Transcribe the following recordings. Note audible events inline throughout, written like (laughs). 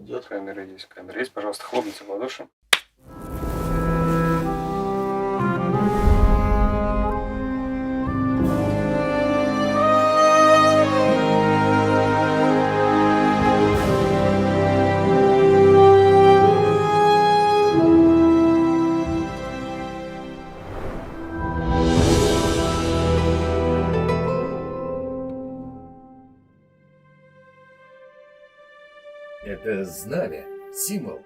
Идет камера, есть камера. Есть, пожалуйста, хлопните в ладоши. Это знамя, символ.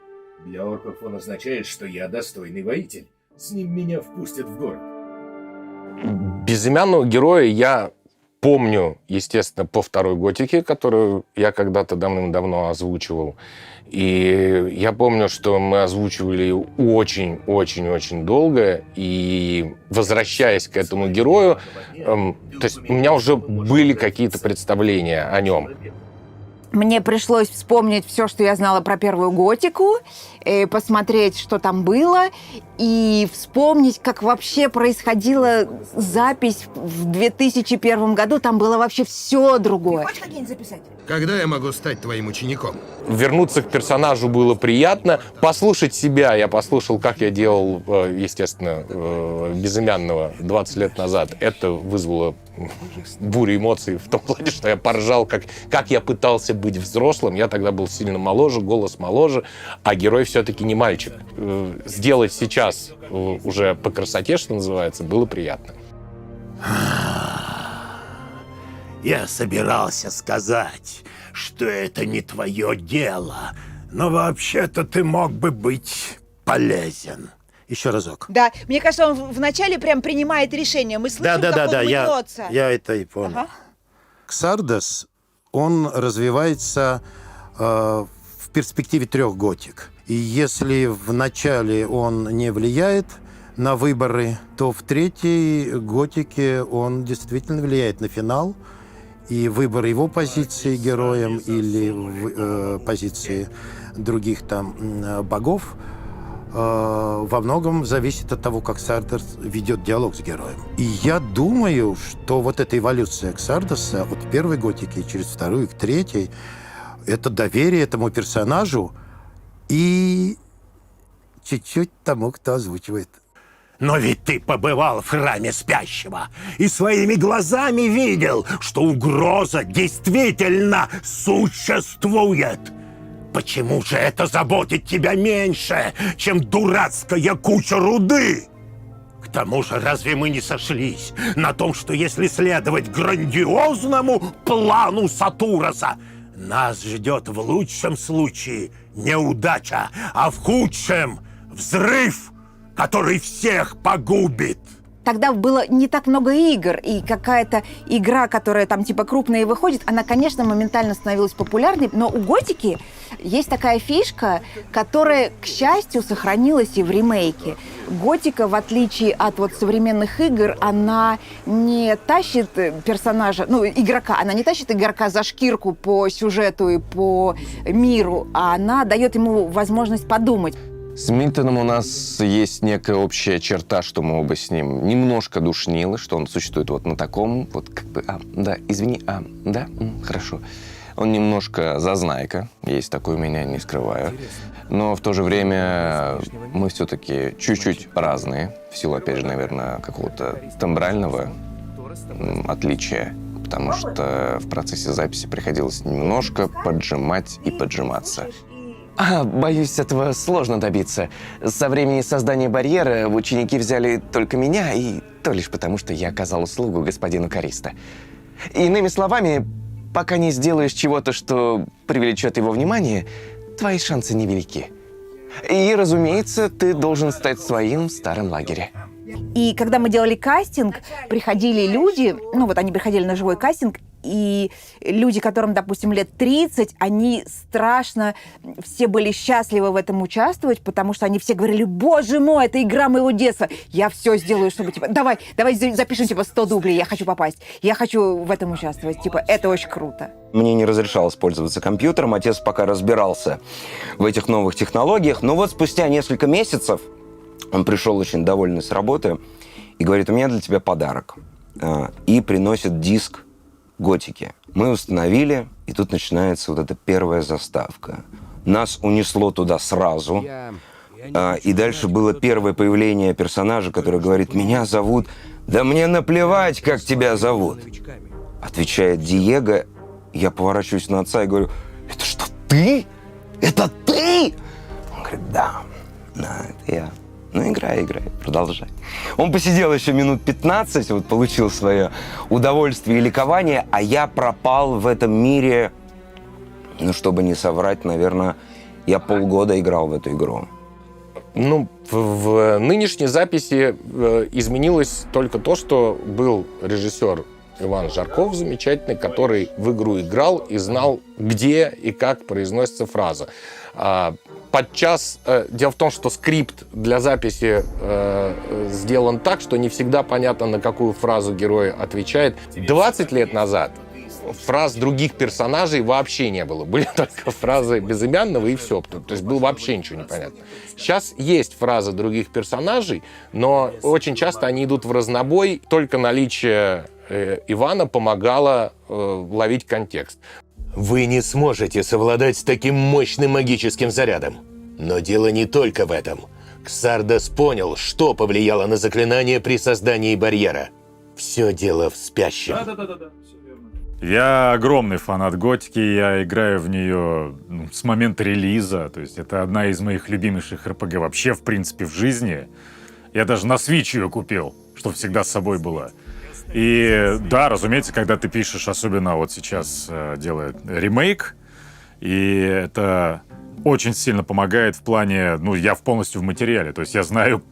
Для орков он означает, что я достойный воитель. С ним меня впустят в город. Безымянного героя я помню, естественно, по второй готике, которую я когда-то давным-давно озвучивал. И я помню, что мы озвучивали очень-очень-очень долго. И возвращаясь к этому герою, эм, то есть у меня уже были какие-то представления о нем. Мне пришлось вспомнить все, что я знала про первую готику, э, посмотреть, что там было, и вспомнить, как вообще происходила запись в 2001 году. Там было вообще все другое. Когда я могу стать твоим учеником? Вернуться к персонажу было приятно. Послушать себя. Я послушал, как я делал, э, естественно, э, безымянного 20 лет назад. Это вызвало бурю эмоций в том плане, что я поржал, как, как я пытался быть взрослым. Я тогда был сильно моложе, голос моложе, а герой все-таки не мальчик. Э, Сделать сейчас э, уже по красоте, что называется, было приятно. Я собирался сказать, что это не твое дело, но вообще-то ты мог бы быть полезен. Еще разок. Да, мне кажется, он в- вначале прям принимает решение. Мы слышим, Да, да, как да, он да, я, я это и понял. Ага. Ксардос, он развивается э, в перспективе трех готик. И если в начале он не влияет на выборы, то в третьей готике он действительно влияет на финал. И выбор его позиции героем или э, позиции других там богов во многом зависит от того, как Сардос ведет диалог с героем. И я думаю, что вот эта эволюция Ксардоса от первой готики через вторую к третьей, это доверие этому персонажу и чуть-чуть тому, кто озвучивает. Но ведь ты побывал в храме спящего и своими глазами видел, что угроза действительно существует. Почему же это заботит тебя меньше, чем дурацкая куча руды? К тому же, разве мы не сошлись на том, что если следовать грандиозному плану Сатуроса, нас ждет в лучшем случае неудача, а в худшем — взрыв, который всех погубит? Тогда было не так много игр, и какая-то игра, которая там типа крупная выходит, она, конечно, моментально становилась популярной, но у Готики есть такая фишка, которая, к счастью, сохранилась и в ремейке. Готика, в отличие от вот современных игр, она не тащит персонажа, ну, игрока, она не тащит игрока за шкирку по сюжету и по миру, а она дает ему возможность подумать. С Мильтоном у нас есть некая общая черта, что мы оба с ним немножко душнилы, что он существует вот на таком, вот как бы, а, да, извини, а, да, хорошо. Он немножко зазнайка, есть такой у меня, не скрываю. Но в то же время мы все-таки чуть-чуть разные, в силу, опять же, наверное, какого-то тембрального отличия. Потому что в процессе записи приходилось немножко поджимать и поджиматься. А, боюсь, этого сложно добиться. Со времени создания барьера в ученики взяли только меня, и то лишь потому, что я оказал услугу господину Кариста. Иными словами, пока не сделаешь чего-то, что привлечет его внимание, твои шансы невелики. И, разумеется, ты должен стать своим в старом лагере. И когда мы делали кастинг, приходили люди, ну вот они приходили на живой кастинг, и люди, которым, допустим, лет 30, они страшно, все были счастливы в этом участвовать, потому что они все говорили, боже мой, это игра моего детства, я все сделаю, чтобы, типа, давай, давай за- запишем, типа, 100 дублей, я хочу попасть, я хочу в этом участвовать, типа, это очень круто. Мне не разрешалось пользоваться компьютером, отец пока разбирался в этих новых технологиях. Но вот спустя несколько месяцев он пришел очень довольный с работы и говорит, у меня для тебя подарок. А, И приносит диск готики. Мы установили, и тут начинается вот эта первая заставка. Нас унесло туда сразу. А, и дальше было первое появление персонажа, который говорит, меня зовут... Да мне наплевать, как тебя зовут. Отвечает Диего. Я поворачиваюсь на отца и говорю, это что, ты? Это ты? Он говорит, да, да, это я. Ну, играй, играй, продолжай. Он посидел еще минут 15, вот получил свое удовольствие и ликование, а я пропал в этом мире, ну, чтобы не соврать, наверное, я полгода играл в эту игру. Ну, в, в нынешней записи э, изменилось только то, что был режиссер Иван Жарков замечательный, который в игру играл и знал, где и как произносится фраза. А, подчас э, дело в том, что скрипт для записи э, сделан так, что не всегда понятно, на какую фразу герой отвечает. 20 лет назад фраз других персонажей вообще не было. Были (laughs) только фразы безымянного и все. То есть было вообще ничего не понятно. Сейчас есть фразы других персонажей, но очень часто они идут в разнобой. Только наличие Ивана помогало э, ловить контекст. Вы не сможете совладать с таким мощным магическим зарядом. Но дело не только в этом. Ксардас понял, что повлияло на заклинание при создании барьера. Все дело в спящем. Я огромный фанат готики, я играю в нее ну, с момента релиза, то есть это одна из моих любимейших РПГ вообще, в принципе, в жизни. Я даже на Switch ее купил, что всегда с собой было. И да, разумеется, когда ты пишешь, особенно вот сейчас э, делает ремейк, и это очень сильно помогает в плане, ну, я в полностью в материале, то есть я знаю,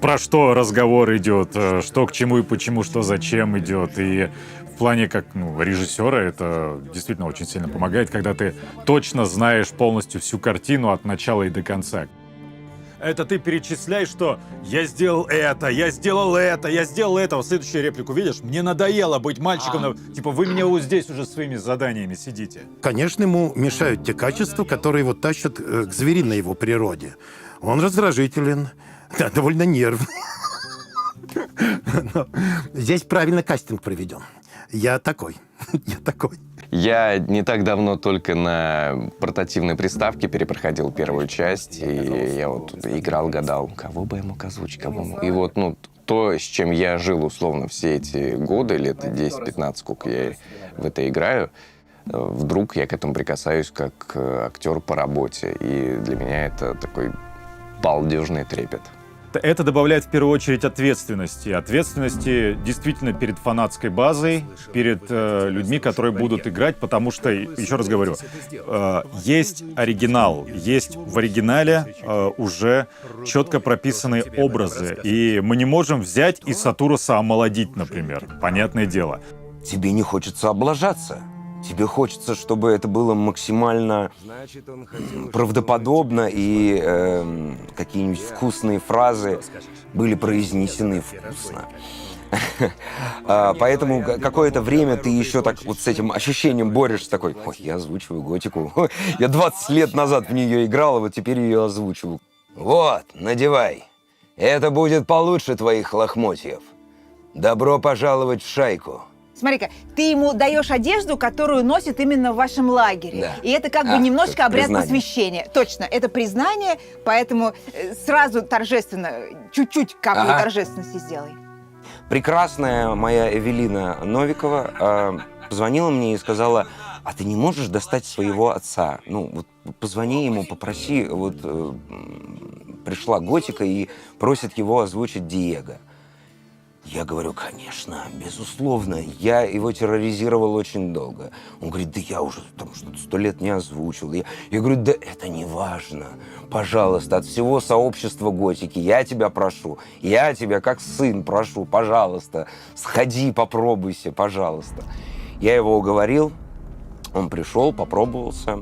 про что разговор идет, э, что к чему и почему, что зачем идет, и в плане как ну, режиссера это действительно очень сильно помогает, когда ты точно знаешь полностью всю картину от начала и до конца. Это ты перечисляешь, что я сделал это, я сделал это, я сделал это. Вот следующую реплику видишь? Мне надоело быть мальчиком. на- Типа вы меня вот здесь уже своими заданиями сидите. Конечно, ему мешают те качества, которые его тащат э, к звериной его природе. Он раздражителен, (laughs) да, довольно нервный. (laughs) Здесь правильно кастинг проведен. Я такой. (laughs) Я такой. Я не так давно только на портативной приставке перепроходил первую часть, и я вот играл, гадал, кого бы я мог озвучить, кого бы- И вот, ну, то, с чем я жил, условно, все эти годы, лет 10-15, сколько я в это играю, э, вдруг я к этому прикасаюсь как э, актер по работе. И для меня это такой балдежный трепет. Это добавляет в первую очередь ответственности. Ответственности действительно перед фанатской базой, перед э, людьми, которые будут играть, потому что, еще раз говорю, э, есть оригинал, есть в оригинале э, уже четко прописанные образы, и мы не можем взять и Сатуруса омолодить, например, понятное дело. Тебе не хочется облажаться. Тебе хочется, чтобы это было максимально правдоподобно и эм, какие-нибудь вкусные фразы были произнесены вкусно. (laughs) А, Поэтому ка- какое-то время ты еще так вот с этим ощущением борешься, такой, ой, я озвучиваю готику. (laughs) Я 20 лет назад в нее играл, а вот теперь ее озвучиваю. Вот, надевай. Это будет получше твоих лохмотьев. Добро пожаловать в шайку. Смотри-ка, ты ему даешь одежду, которую носит именно в вашем лагере. Да. И это как бы А, немножко это обряд признание. посвящения. Точно, это признание, поэтому э, сразу торжественно, чуть-чуть каплю Ага. торжественности сделай. Прекрасная моя Эвелина Новикова э, позвонила мне и сказала, а ты не можешь достать своего отца? Ну, вот позвони ему, попроси, вот э, пришла Готика и просит его озвучить Диего. Я говорю, конечно, безусловно. Я его терроризировал очень долго. Он говорит, да я уже там что-то сто лет не озвучил. Я, я говорю, да это не важно. Пожалуйста, от всего сообщества готики я тебя прошу. Я тебя как сын прошу, пожалуйста. Сходи, попробуйся, пожалуйста. Я его уговорил. Он пришел, попробовался.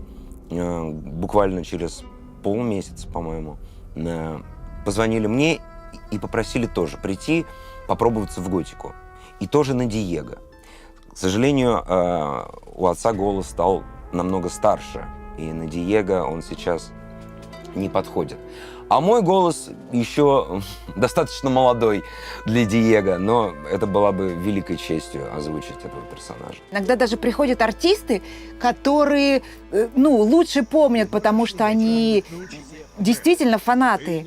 Э, Буквально через полмесяца, по-моему. э, Позвонили мне и попросили тоже прийти, попробоваться в готику. И тоже на Диего. К сожалению, э, у отца голос стал намного старше. И на Диего он сейчас не подходит. А мой голос еще (laughs) достаточно молодой для Диего, но это была бы великой честью озвучить этого персонажа. Иногда даже приходят артисты, которые, э, ну, лучше помнят, потому что они действительно фанаты.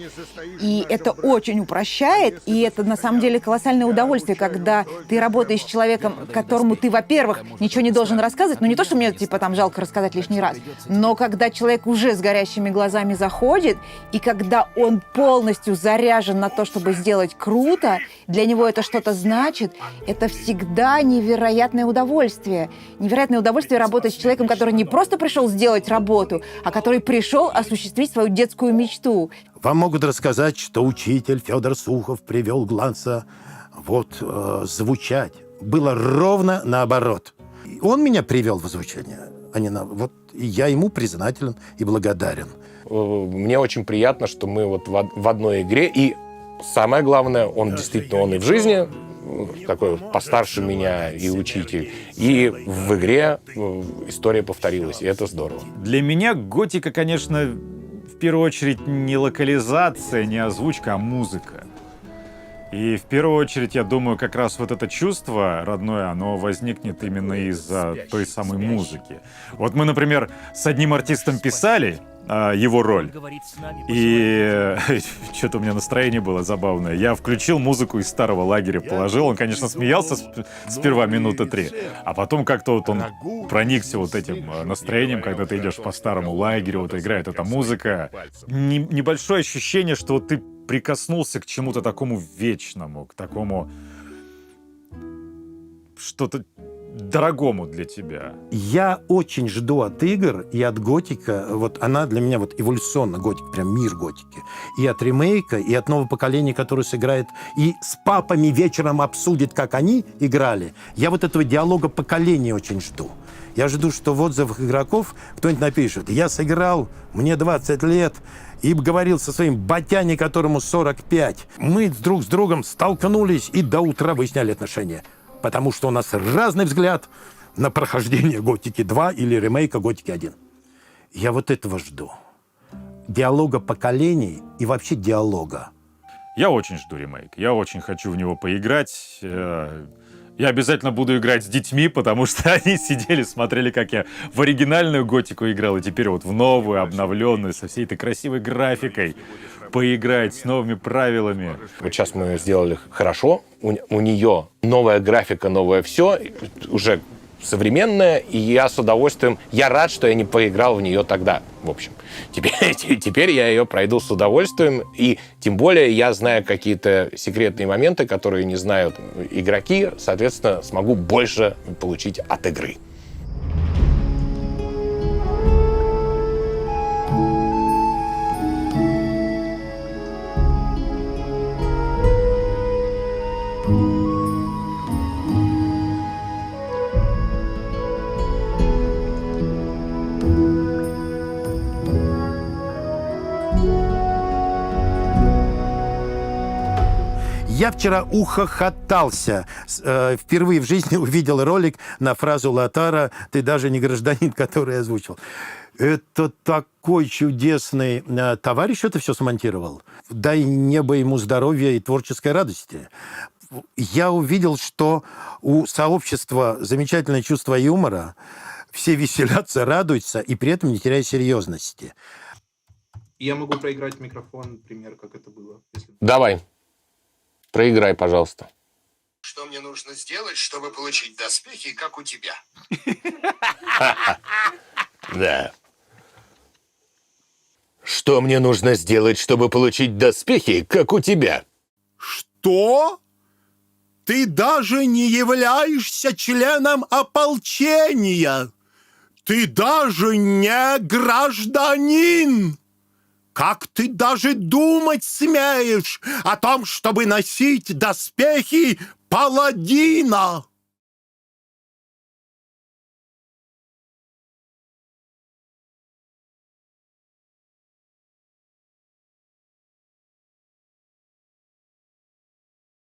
И это очень упрощает, и это на самом деле колоссальное удовольствие, когда ты работаешь с человеком, которому ты, во-первых, ничего не должен рассказывать, ну не то, что мне типа там жалко рассказать лишний раз, но когда человек уже с горящими глазами заходит, и когда он полностью заряжен на то, чтобы сделать круто, для него это что-то значит, это всегда невероятное удовольствие. Невероятное удовольствие работать с человеком, который не просто пришел сделать работу, а который пришел осуществить свою детскую мечту. Вам могут рассказать, что учитель Федор Сухов привел Гланца вот э, звучать. Было ровно наоборот. Он меня привел в звучание, а не на... Вот и я ему признателен и благодарен. Э, Мне очень приятно, что мы вот в одной игре, и самое главное, он действительно, он и в жизни э, такой постарше меня и учитель, и в игре э, история повторилась, и это здорово. Для меня готика, конечно, в первую очередь не локализация, не озвучка, а музыка. И в первую очередь, я думаю, как раз вот это чувство родное, оно возникнет именно из-за той самой музыки. Вот мы, например, с одним артистом писали а, его роль, и (laughs) что-то у меня настроение было забавное. Я включил музыку из старого лагеря, положил. Он, конечно, смеялся сп- сперва минуты три, а потом как-то вот он проникся вот этим э, настроением, когда ты идешь по старому лагерю, вот играет эта музыка. Не- небольшое ощущение, что ты прикоснулся к чему-то такому вечному, к такому что-то дорогому для тебя. Я очень жду от игр и от готика, вот она для меня вот эволюционно готик, прям мир готики, и от ремейка, и от нового поколения, которое сыграет, и с папами вечером обсудит, как они играли. Я вот этого диалога поколения очень жду. Я жду, что в отзывах игроков кто-нибудь напишет, я сыграл, мне 20 лет, и говорил со своим батяне, которому 45. Мы друг с другом столкнулись и до утра выясняли отношения. Потому что у нас разный взгляд на прохождение Готики 2 или ремейка Готики 1. Я вот этого жду. Диалога поколений и вообще диалога. Я очень жду ремейк. Я очень хочу в него поиграть. Я обязательно буду играть с детьми, потому что (laughs) они сидели, смотрели, как я в оригинальную готику играл, и теперь вот в новую, обновленную, со всей этой красивой графикой поиграть, с новыми правилами. Вот сейчас мы сделали хорошо, у, у нее новая графика, новое все, уже современная, и я с удовольствием, я рад, что я не поиграл в нее тогда, в общем. Теперь, (laughs) теперь я ее пройду с удовольствием, и тем более я знаю какие-то секретные моменты, которые не знают игроки, соответственно, смогу больше получить от игры. Я вчера ухохотался. Э, впервые в жизни (laughs) увидел ролик на фразу Латара «Ты даже не гражданин, (laughs) который озвучил». Это такой чудесный э, товарищ это все смонтировал. Дай небо ему здоровья и творческой радости. Я увидел, что у сообщества замечательное чувство юмора. Все веселятся, радуются и при этом не теряя серьезности. Я могу проиграть микрофон, пример, как это было. Если... Давай, проиграй, пожалуйста. Что мне нужно сделать, чтобы получить доспехи, как у тебя? (laughs) Да. Что мне нужно сделать, чтобы получить доспехи, как у тебя? Что? Ты даже не являешься членом ополчения. Ты даже не гражданин. Как ты даже думать смеешь о том, чтобы носить доспехи паладина?